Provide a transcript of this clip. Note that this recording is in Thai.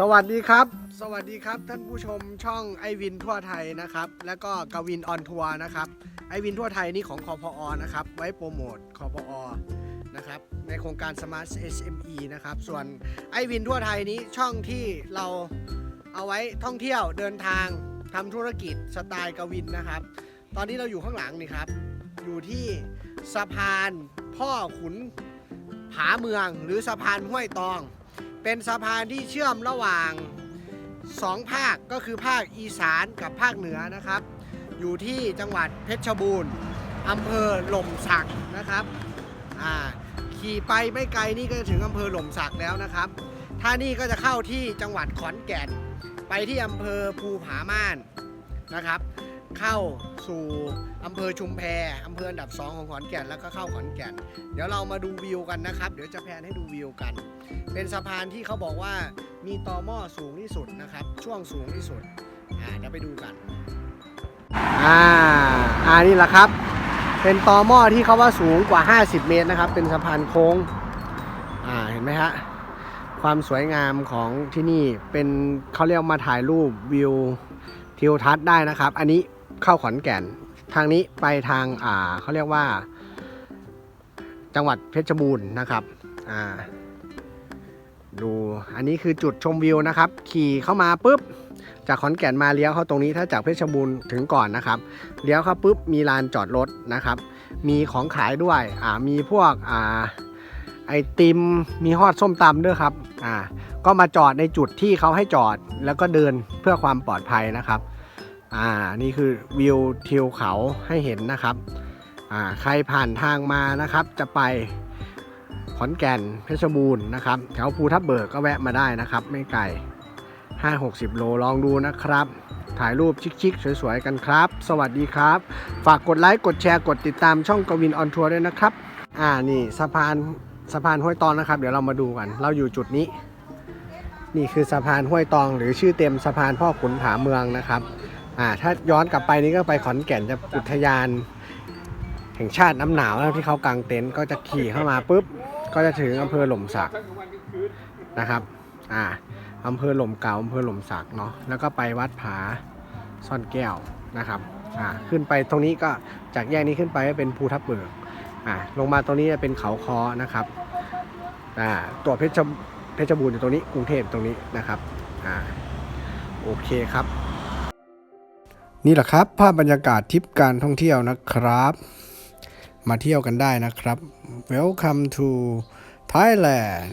สวัสดีครับ สวัสดีครับท่านผู้ชมช่องไอวินทั่วไทยนะครับ แล้วก็กวินออนทัวร์นะครับไอวินทั่วไทยนี่ของคอพอนะครับ ไว้โปรโมทคอพอนะครับในโครงการ Smart SME นะครับ ส่วนไอวินทั่วไทยนี้ช่องที่เราเอาไว้ท่องเที่ยวเดินทางทำธุรกิจสไตล์กวินนะครับ ตอนนี้เราอยู่ข้างหลังนี่ครับ อยู่ที่สะพานพ่อขุนผาเมืองหรือสะพานห้วยตอง เป็นสะพานที่เชื่อมระหว่างสองภาคก็คือภาคอีสานกับภาคเหนือนะครับ อยู่ที่จังหวัดเพชรบูรณ์อำเภอหล่มสักนะครับอ่าขี่ไปไม่ไกลนี่ก็จะถึงอำเภอหล่มสักแล้วนะครับ ถ้านี่ก็จะเข้าที่จังหวัดขอนแก่น ไปที่อำเภอภูผาม่านนะครับ เข้าสู่อำเภอชุมแพอำเภออันดับ 2 ของขอนแก่นแล้วก็เข้าขอนแก่น เดี๋ยวเรามาดูวิวกันนะครับ เดี๋ยวจะแพนให้ดูวิวกัน เป็นสะพานที่เขาบอกว่ามีต่อหม้อสูงที่สุดนะครับ ช่วงสูงที่สุดอ่าเดี๋ยวไปดูกันอ่าอ่านี่แหละครับ เป็นต่อหม้อที่เขาว่าสูงกว่า 50 เมตรนะครับ เป็นสะพานโค้งอ่าเห็นไหมฮะความสวยงามของที่นี่เป็นเขาเรียกมาถ่ายรูปวิวทิวทัศน์ได้นะครับ อันนี้ เข้าขอนแก่น ทางนี้ไปทางอ่าเขาเรียกว่า จังหวัดเพชรบูรณ์นะครับอ่าดูอันนี้คือจุดชมวิวนะครับ ขี่เข้ามาปุ๊บจากขอนแก่นมาเลี้ยวเข้าตรงนี้ถ้าจากเพชรบูรณ์ถึงก่อนนะครับเลี้ยวเข้าปุ๊บมีลานจอดรถนะครับ มีของขายด้วยอ่ามีพวกอ่าไอติมมีฮอดส้มตำด้วยครับอ่าก็มาจอดในจุดที่เขาให้จอดแล้วก็เดินเพื่อความปลอดภัยนะครับ อ่านี่คือวิวทิวเขาให้เห็นนะครับอ่าใครผ่านทางมานะครับจะไปขอนแก่นเพชรบูรณ์นะครับแถวภูทับเบิกก็แวะมาได้นะครับ ไม่ไกล5-60 โลลองดูนะครับ ถ่ายรูปชิคๆ สวยๆ กันครับ สวัสดีครับ ฝากกดไลค์ กดแชร์ กดติดตามช่องกวินออนทัวร์ด้วยนะครับ อ่านี่สะพานสะพานห้วยตองนะครับ เดี๋ยวเรามาดูกัน เราอยู่จุดนี้ นี่คือสะพานห้วยตอง หรือชื่อเต็มสะพานพ่อขุนผาเมืองนะครับ อ่าถ้าย้อนกลับไปนี่ก็ไปขอนแก่นจะอุทยาน แห่งชาติน้ำหนาวนะที่เขากางเต็นท์ก็จะขี่เข้ามาปุ๊บ ก็จะถึงอำเภอหล่มสักนะครับ อ่าอำเภอหล่มเก่าอำเภอหล่มสักเนาะแล้วก็ไปวัดผาซ่อนแก้วนะครับอ่าขึ้นไปตรงนี้ก็จากแยกนี้ขึ้นไปก็เป็นภูทับเบิกอ่าลงมาตรงนี้จะเป็นเขาคอนะครับอ่าตัวเพชรเพชรบูรณ์อยู่ตรงนี้กรุงเทพตรงนี้นะครับอ่าโอเคครับ นี่แหละครับภาพบรรยากาศทริปการท่องเที่ยวนะครับ มาเที่ยวกันได้นะครับ Welcome to Thailand